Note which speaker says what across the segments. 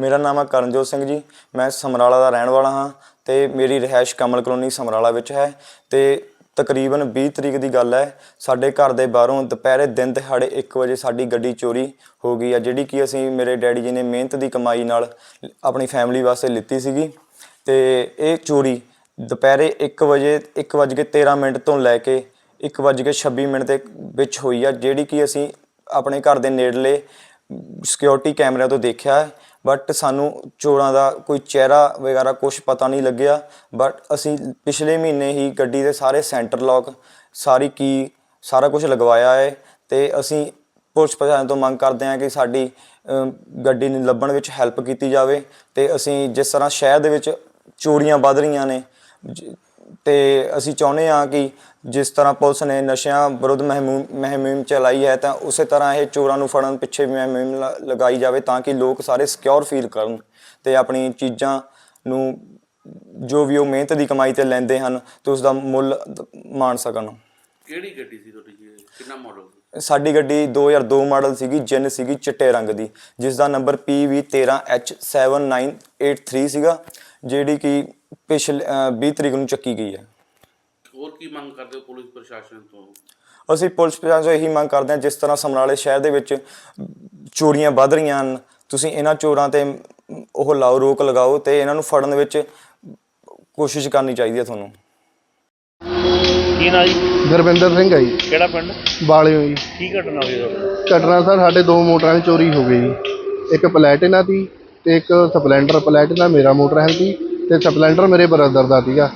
Speaker 1: ਮੇਰਾ ਨਾਮ ਹੈ ਕਰਨਜੋਤ ਸਿੰਘ ਜੀ। ਮੈਂ ਸਮਰਾਲਾ ਦਾ ਰਹਿਣ ਵਾਲਾ ਹਾਂ ਤੇ ਮੇਰੀ ਰਿਹਾਇਸ਼ ਕਮਲ ਕਲੋਨੀ ਸਮਰਾਲਾ ਵਿੱਚ ਹੈ ਤੇ ਤਕਰੀਬਨ 20 ਤਰੀਕ ਦੀ ਗੱਲ ਹੈ। ਸਾਡੇ ਘਰ ਦੇ ਬਾਹਰੋਂ ਦੁਪਹਿਰੇ ਦਿਨ ਦਿਹਾੜੇ 1 ਵਜੇ ਸਾਡੀ ਗੱਡੀ ਚੋਰੀ ਹੋ ਗਈ ਆ, ਜਿਹੜੀ ਕਿ ਅਸੀਂ ਮੇਰੇ ਡੈਡੀ ਜੀ ਨੇ ਮਿਹਨਤ ਦੀ ਕਮਾਈ ਨਾਲ ਆਪਣੀ ਫੈਮਿਲੀ ਵਾਸਤੇ ਲਿੱਤੀ ਸੀਗੀ। ਤੇ ਇਹ ਚੋਰੀ ਦੁਪਹਿਰੇ 1 ਵਜੇ 1 ਵਜ ਕੇ 13 ਮਿੰਟ ਤੋਂ ਲੈ ਕੇ 1 ਵਜ ਕੇ 26 ਮਿੰਟ ਦੇ ਵਿੱਚ ਹੋਈ ਆ, ਜਿਹੜੀ ਕਿ ਅਸੀਂ ਆਪਣੇ ਘਰ ਦੇ ਨੇੜਲੇ ਸਿਕਿਉਰਿਟੀ ਕੈਮਰਿਆਂ ਤੋਂ ਦੇਖਿਆ। ਹੈ ਬਟ ਸਾਨੂੰ ਚੋਰਾਂ ਦਾ ਕੋਈ ਚਿਹਰਾ ਵਗੈਰਾ ਕੁਝ ਪਤਾ ਨਹੀਂ ਲੱਗਿਆ। ਬਟ ਅਸੀਂ ਪਿਛਲੇ ਮਹੀਨੇ ਹੀ ਗੱਡੀ ਦੇ ਸਾਰੇ ਸੈਂਟਰ ਲੌਕ ਸਾਰੀ ਕੀ ਸਾਰਾ ਕੁਝ ਲਗਵਾਇਆ ਹੈ। ਤੇ ਅਸੀਂ ਪੁਲਿਸ ਪ੍ਰਸ਼ਾਸਨ ਤੋਂ ਮੰਗ ਕਰਦੇ ਹਾਂ ਕਿ ਸਾਡੀ ਗੱਡੀ ਨੂੰ ਲੱਭਣ ਵਿੱਚ ਹੈਲਪ ਕੀਤੀ ਜਾਵੇ। ਤੇ ਅਸੀਂ ਜਿਸ ਤਰ੍ਹਾਂ ਸ਼ਹਿਰ ਦੇ ਵਿੱਚ ਚੋਰੀਆਂ ਵੱਧ ਰਹੀਆਂ ਨੇ ਤੇ ਅਸੀਂ ਚਾਹੁੰਦੇ ਹਾਂ ਕਿ ਜਿਸ ਤਰ੍ਹਾਂ ਪੁਲਿਸ ਨੇ ਨਸ਼ਿਆਂ ਵਿਰੁੱਧ ਮੁਹਿੰਮ ਮੁਹਿੰਮ ਚਲਾਈ ਹੈ ਤਾਂ ਉਸੇ ਤਰ੍ਹਾਂ ਇਹ ਚੋਰਾਂ ਨੂੰ ਫੜਨ ਪਿੱਛੇ ਵੀ ਮੁਹਿੰਮ ਲ- ਲਗਾਈ ਜਾਵੇ ਤਾਂ ਕਿ ਲੋਕ ਸਾਰੇ ਸਿਕਿਉਰ ਫੀਲ ਕਰਨ ਤੇ ਆਪਣੀ ਚੀਜ਼ਾਂ ਨੂੰ ਜੋ ਵੀ ਉਹ ਮਿਹਨਤ ਦੀ ਕਮਾਈ ਤੇ ਲੈਂਦੇ ਹਨ ਤੇ ਉਸ ਦਾ ਮੁੱਲ ਦ- ਮਾਣ ਸਕਣ
Speaker 2: ਕਿਹੜੀ ਗੱਡੀ ਸੀ ਤੁਹਾਡੀ ਜੀ? ਕਿੰਨਾ ਮਾਡਲ ਸੀ
Speaker 1: ਸਾਡੀ ਗੱਡੀ 2002 ਮਾਡਲ ਸੀਗੀ ਜਿੰਨ ਸੀਗੀ ਚਿੱਟੇ ਰੰਗ ਦੀ ਜਿਸ ਦਾ ਨੰਬਰ PV13H7983 ਸੀਗਾ ਜਿਹੜੀ ਕਿ ਪਿਛਲੇ ਅ, 20 ਤਰੀਕ ਨੂੰ ਚੱਕੀ ਗਈ ਹੈ।
Speaker 2: ਹੋਰ ਕੀ ਮੰਗ ਕਰਦੇ ਹੋ ਪੁਲਿਸ ਪ੍ਰਸ਼ਾਸਨ ਤੋਂ?
Speaker 1: ਅਸੀਂ ਪੁਲਿਸ ਪ੍ਰਸ਼ਾਸਨ ਤੋਂ ਇਹੀ ਮੰਗ ਕਰਦੇ ਹਾਂ ਜਿਸ ਤਰ੍ਹਾਂ ਸਮਰਾਲੇ ਸ਼ਹਿਰ ਦੇ ਵਿੱਚ ਚੋਰੀਆਂ ਵੱਧ ਰਹੀਆਂ ਹਨ ਤੁਸੀਂ ਇਹਨਾਂ ਚੋਰਾਂ ਤੇ ਉਹ ਲਾਓ ਰੋਕ ਲਗਾਓ ਤੇ ਇਹਨਾਂ ਨੂੰ ਫੜਨ ਵਿੱਚ ਕੋਸ਼ਿਸ਼ ਕਰਨੀ ਚਾਹੀਦੀ ਹੈ ਤੁਹਾਨੂੰ।
Speaker 3: ਕੀ ਨਾ ਜੀ?
Speaker 4: ਗੁਰਵਿੰਦਰ ਸਿੰਘ ਹੈ ਜੀ।
Speaker 3: ਕਿਹੜਾ ਪਿੰਡ?
Speaker 4: ਬਾਲਿਓ ਜੀ।
Speaker 3: ਕੀ ਘਟਨਾ ਹੋਈ ਤੁਹਾਡੇ
Speaker 4: ਘਟਨਾ ਸਰ ਸਾਡੇ ਦੋ ਮੋਟਰਾਂ ਦੀ ਚੋਰੀ ਹੋ ਗਈ ਜੀ। ਇੱਕ ਪਲੈਟੀਨਾ ਦੀ ਤੇ ਇੱਕ ਸਪਲੈਂਡਰ ਪਲੈਟੀਨਾ ਮੇਰਾ ਮੋਟਰਸਾਈਕਲ ਸੀ ਤੇ ਸਪਲੈਂਡਰ ਮੇਰੇ ਬ੍ਰਦਰ ਦਾ ਸੀਗਾ।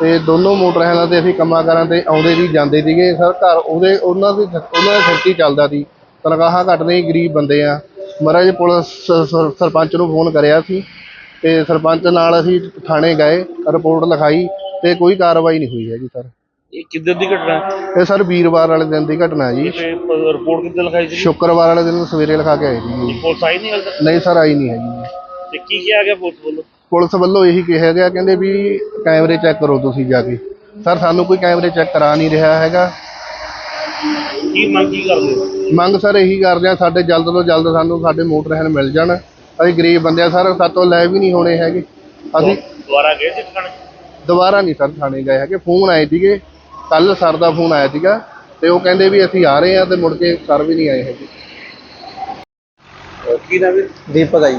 Speaker 4: ਤੇ ਦੋਨੋਂ ਮੋਟਰਸਾਈਕਲਾਂ ਤੇ ਅਸੀਂ ਕੰਮਾਂ ਕਾਰਾਂ ਤੇ ਆਉਂਦੇ ਸੀ ਜਾਂਦੇ ਸੀਗੇ। ਸਰ ਘਰ ਉਹਦੇ ਉਹਨਾਂ ਦੀ ਉਹਨਾਂ ਦਾ ਖਰਚੀ ਚੱਲਦਾ ਸੀ। ਤਨਖਾਹਾਂ ਘੱਟ ਨਹੀਂ ਗਰੀਬ ਬੰਦੇ ਆ। ਮਹਾਰਾਜ ਪੁਲਿਸ ਸਰਪੰਚ ਨੂੰ ਫੋਨ ਕਰਿਆ ਸੀ। ਤੇ ਸਰਪੰਚ ਨਾਲ ਅਸੀਂ ਥਾਣੇ ਗਏ ਰਿਪੋਰਟ ਲਿਖਾਈ ਤੇ ਕੋਈ ਕਾਰਵਾਈ ਨਹੀਂ ਹੋਈ ਹੈਗੀ ਸਰ।
Speaker 3: ਇਹ ਕਿੱਦਾਂ ਦੀ ਘਟਨਾ? ਹੈ?
Speaker 4: ਇਹ ਸਰ ਵੀਰਵਾਰ ਵਾਲੇ ਦਿਨ ਦੀ ਘਟਨਾ ਹੈ ਜੀ।
Speaker 3: ਤੇ ਪ- ਰਿਪੋਰਟ ਕਿੱਦਾਂ ਲਿਖਾਈ ਸੀ?
Speaker 4: ਸ਼ੁੱਕਰਵਾਰ ਵਾਲੇ ਦਿਨ ਸਵੇਰੇ ਲਿਖਾ ਕੇ ਆਏ ਸੀ
Speaker 3: ਪੁਲਿਸ ਆਈ ਨਹੀਂ ਹਾਲੇ ਤੱਕ?
Speaker 4: ਨਹੀਂ ਸਰ ਆਈ ਨਹੀਂ ਹੈਗੀ
Speaker 3: ਤੇ ਕੀ ਕਿਹਾ ਗਿਆ ਪੁਲਿਸ ਵੱਲੋਂ?
Speaker 4: ਪੁਲਿਸ ਵੱਲੋਂ ਇਹੀ ਕਿਹਾ ਗਿਆ ਕਹਿੰਦੇ ਵੀ ਕੈਮਰੇ ਚੈੱਕ ਕਰੋ ਤੁਸੀਂ ਜਾ ਕੇ। ਸਰ ਸਾਨੂੰ ਕੋਈ ਕੈਮਰੇ ਚੈੱਕ ਕਰਾ ਨਹੀਂ ਰਿਹਾ ਹੈਗਾ।
Speaker 3: ਕੀ ਮੰਗ ਕੀ ਕਰਦੇ ਹੋ?
Speaker 4: ਮੰਗ ਸਰ ਇਹੀ ਕਰਦੇ ਆ ਸਾਡੇ ਜਲਦ ਤੋਂ ਜਲਦ ਸਾਨੂੰ ਸਾਡੇ ਮੋਟਰਸਾਈਕਲ ਮਿਲ ਜਾਣ। ਅਸੀਂ ਗਰੀਬ ਬੰਦੇ ਆ ਸਰ ਸਾਤੋਂ ਲੈ ਵੀ ਨਹੀਂ ਹੋਣੇ ਹੈਗੇ। ਅਸੀਂ
Speaker 3: ਦੁਬਾਰਾ ਗਏ ਸੀ ਠਿਕਾਣੇ
Speaker 4: ਦੁਬਾਰਾ ਨਹੀਂ ਸਰ ਥਾਣੇ ਗਏ ਹੈਗੇ। ਫੋਨ ਆਏ ਸੀਗੇ ਕੱਲ ਸਰ ਦਾ ਫੋਨ ਆਇਆ ਸੀਗਾ ਤੇ ਉਹ ਕਹਿੰਦੇ ਵੀ ਅਸੀਂ ਆ ਰਹੇ ਆ ਤੇ ਮੁੜ ਕੇ ਸਰ ਵੀ ਨਹੀਂ ਆਏ ਹੈਗੇ।
Speaker 3: ਅਹ ਕੀ ਨਾ ਵੀ
Speaker 5: ਦੀਪਕ ਆਈ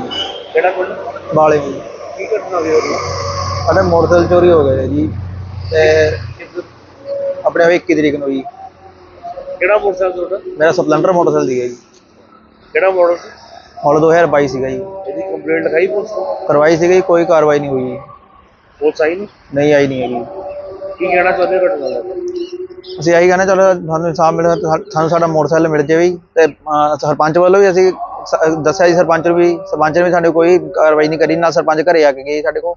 Speaker 3: ਕਿਹੜਾ ਪਿੰਡ?
Speaker 5: ਬਾਲੇ ਜੀ।
Speaker 3: ਕੀ ਘਟਨਾ ਹੋਈ ਉਹਦੀ?
Speaker 5: ਸਾਡੇ ਮੋਟਰਸਾਈਕਲ ਚੋਰੀ ਹੋ ਗਏ ਜੀ। ਤੇ ਆਪਣੇ 21 ਤਰੀਕ ਨੂੰ ਜੀ।
Speaker 3: ਕਿਹੜਾ ਮੋਟਰਸਾਈਕਲ ਤੁਹਾਡਾ?
Speaker 5: ਮੇਰਾ ਸਪਲੈਂਡਰ ਮੋਟਰਸਾਈਕਲ ਸੀਗਾ ਜੀ।
Speaker 3: ਕਿਹੜਾ ਮਾਡਲ ਸੀ?
Speaker 5: ਮਾਡਲ 2022 ਸੀਗਾ ਜੀ।
Speaker 3: ਇਹਦੀ ਕੰਪਲੇਂਟ ਲਿਖਾਈ ਪੁਲਿਸ ਨੂੰ
Speaker 5: ਕਰਵਾਈ ਸੀਗੀ ਕੋਈ ਕਾਰਵਾਈ ਨਹੀਂ ਹੋਈ ਜੀ।
Speaker 3: ਪੁਲਿਸ ਆਈ ਨਹੀਂ?
Speaker 5: ਨਹੀਂ ਆਈ ਨਹੀਂ ਹੈਗੀ।
Speaker 3: ਕੀ ਕਹਿਣਾ ਚਾਹੁੰਦੇ ਹੋ ਘਟਨਾ ਦਾ?
Speaker 5: ਅਸੀਂ ਆਹੀ ਕਹਿੰਦੇ ਚਲੋ ਸਾਨੂੰ ਇਨਸਾਫ ਮਿਲੇ ਸਾਨੂੰ ਸਾਡਾ ਮੋਟਰਸਾਈਕਲ ਮਿਲ ਜਾਵੇ ਜੀ। ਤੇ ਅਹ, ਸਰਪੰਚ ਵੱਲੋਂ ਵੀ ਅਸੀਂ ਦੱਸਿਆ ਜੀ ਸਰਪੰਚ ਨੂੰ ਵੀ ਸਰਪੰਚ ਨੇ ਵੀ ਸਾਡੇ ਕੋਈ ਕਾਰਵਾਈ ਨਹੀਂ ਕਰੀ ਨਾਲ ਸਰਪੰਚ ਘਰੇ ਆ ਕੇ ਗਏ ਸਾਡੇ ਕੋਲ।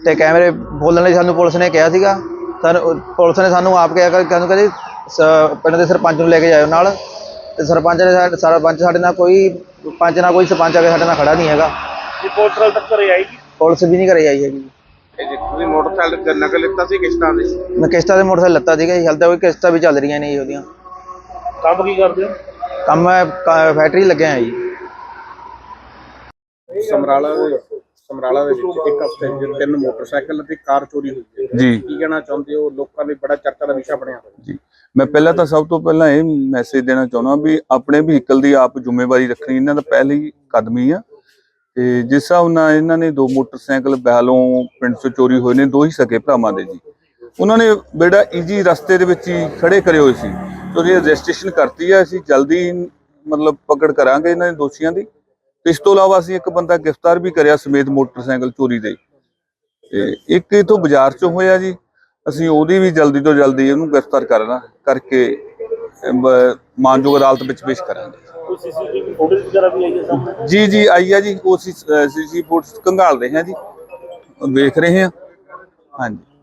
Speaker 5: ਤੇ ਕੈਮਰੇ ਬੋਲਣ ਲਈ ਸਾਨੂੰ ਪੁਲਿਸ ਨੇ ਕਿਹਾ ਸੀਗਾ। ਸਾਨੂੰ ਪੁਲਿਸ ਨੇ ਸਾਨੂੰ ਆਪ ਕਿਹਾ ਕਿ ਕਹਿੰਦੇ ਕਹਿੰਦੇ ਸ- ਪਿੰਡ ਦੇ ਸਰਪੰਚ ਨੂੰ ਲੈ ਕੇ ਜਾਇਓ ਨਾਲ। ਤੇ ਸਰਪੰਚ ਨੇ ਸਰਪੰਚ ਸਾਡੇ ਨਾਲ ਕੋਈ ਪੰਚ ਨਾਲ ਕੋਈ ਸਰਪੰਚ ਆ ਕੇ ਸਾਡੇ ਨਾਲ ਖੜਾ ਨਹੀਂ ਹੈਗਾ।
Speaker 3: ਇਹ ਪੁਲਿਸ ਨਾਲ ਤੱਕ ਘਰੇ ਆਏਗੀ
Speaker 5: ਪੁਲਿਸ ਵੀ ਨਹੀਂ ਘਰੇ ਆਈ ਹੈਗੀ।
Speaker 6: ਇਹ ਜੀ ਤੁਸੀਂ ਮੋਟਰਸਾਈਕਲ ਨਕਲ ਲਿੱਤਾ ਸੀ ਕਿਸ਼ਤਾਂ ਦੇ?
Speaker 5: ਮੈਂ ਕਿਸ਼ਤਾਂ ਦੇ ਮੋਟਰਸਾਈਕਲ ਲੱਤਾ ਸੀਗਾ ਜੀ ਹਾਲੇ ਤਾਂ ਕੋਈ ਕਿਸ਼ਤਾਂ ਵੀ ਚੱਲ ਰਹੀਆਂ ਨੇ ਜੀ ਉਹਦੀਆਂ।
Speaker 3: ਕੰਮ ਕੀ ਕਰਦੇ ਹੋ?
Speaker 5: ਕੰਮ ਮੈਂ ਫੈਕਟਰੀ ਲੱਗਿਆ ਹਾਂ ਜੀ।
Speaker 6: ਸਮਰਾਲਾ ਦੇ ਸਮਰਾਲਾ ਦੇ ਵਿੱਚ ਇੱਕ ਹਫ਼ਤੇ 'ਚ ਤਿੰਨ ਮੋਟਰਸਾਈਕਲ ਅਤੇ ਕਾਰ ਚੋਰੀ ਹੋਈ ਹੈ।
Speaker 7: ਜੀ।
Speaker 6: ਕੀ ਕਹਿਣਾ ਚਾਹੁੰਦੇ ਹੋ? ਲੋਕਾਂ ਲਈ ਬੜਾ ਚਰਚਾ ਦਾ ਵਿਸ਼ਾ ਬਣਿਆ ਹੋਇਆ
Speaker 7: ਜੀ। ਮੈਂ ਪਹਿਲਾਂ ਤਾਂ ਸਭ ਤੋਂ ਪਹਿਲਾਂ ਇਹ ਮੈਸੇਜ ਦੇਣਾ ਚਾਹੁੰਦਾ ਵੀ ਆਪਣੇ ਵਹੀਕਲ ਦੀ ਆਪ ਜ਼ਿੰਮੇਵਾਰੀ ਰੱਖਣੀ ਇਹਨਾਂ ਦਾ ਪਹਿਲੀ ਕਦਮ ਹੀ ਆ। ਤੇ ਜਿਸ ਹਿਸਾਬ ਨਾਲ ਇਹਨਾਂ ਨੇ ਦੋ ਮੋਟਰਸਾਈਕਲ ਬਹਿਲੋਂ ਪਿੰਡ ਤੋਂ ਚੋਰੀ ਹੋਏ ਨੇ ਦੋ ਹੀ ਸਕੇ ਭਰਾਵਾਂ ਦੇ ਜੀ। ਉਹਨਾਂ ਨੇ ਬੇੜਾ ਈਜੀ ਰਸਤੇ ਦੇ ਵਿੱਚ ਹੀ ਖੜੇ ਕਰੇ ਹੋਏ ਸੀ। ਤੇ ਉਹਦੀ ਰਜਿਸਟ੍ਰੇਸ਼ਨ ਕਰਤੀ ਆ ਅਸੀਂ ਜਲਦੀ ਮਤਲਬ ਪਕੜ ਕਰਾਂਗੇ ਇਹਨਾਂ ਦੇ ਦੋਸ਼ੀਆਂ ਦੀ। ਇਸ ਤੋਂ ਇਲਾਵਾ ਅਸੀਂ ਇੱਕ ਬੰਦਾ ਗ੍ਰਿਫਤਾਰ ਵੀ ਕਰਿਆ ਸਮੇਤ ਮੋਟਰਸਾਈਕਲ ਚੋਰੀ ਦੇ। ਤੇ ਇੱਕ ਇਥੋਂ ਬਾਜ਼ਾਰ ਚੋਂ ਹੋਇਆ ਜੀ। ਅਸੀਂ ਉਹਦੀ ਵੀ ਜਲਦੀ ਤੋਂ ਜਲਦੀ ਇਹਨੂੰ ਗ੍ਰਿਫਤਾਰ ਕਰਨਾ ਕਰਕੇ ਮਾਨਯੋਗ ਅਦਾਲਤ ਵਿੱਚ ਪੇਸ਼ ਕਰਾਂਗੇ। ਜੀ ਜੀ ਆਈ ਆ ਜੀ। ਉਹ ਸੀ ਸੀ ਫੋਰਸ ਕੰਗਾਲ ਰਹੇ ਹਾਂ ਜੀ। ਵੇਖ ਰਹੇ ਹਾਂ। ਹਾਂਜੀ।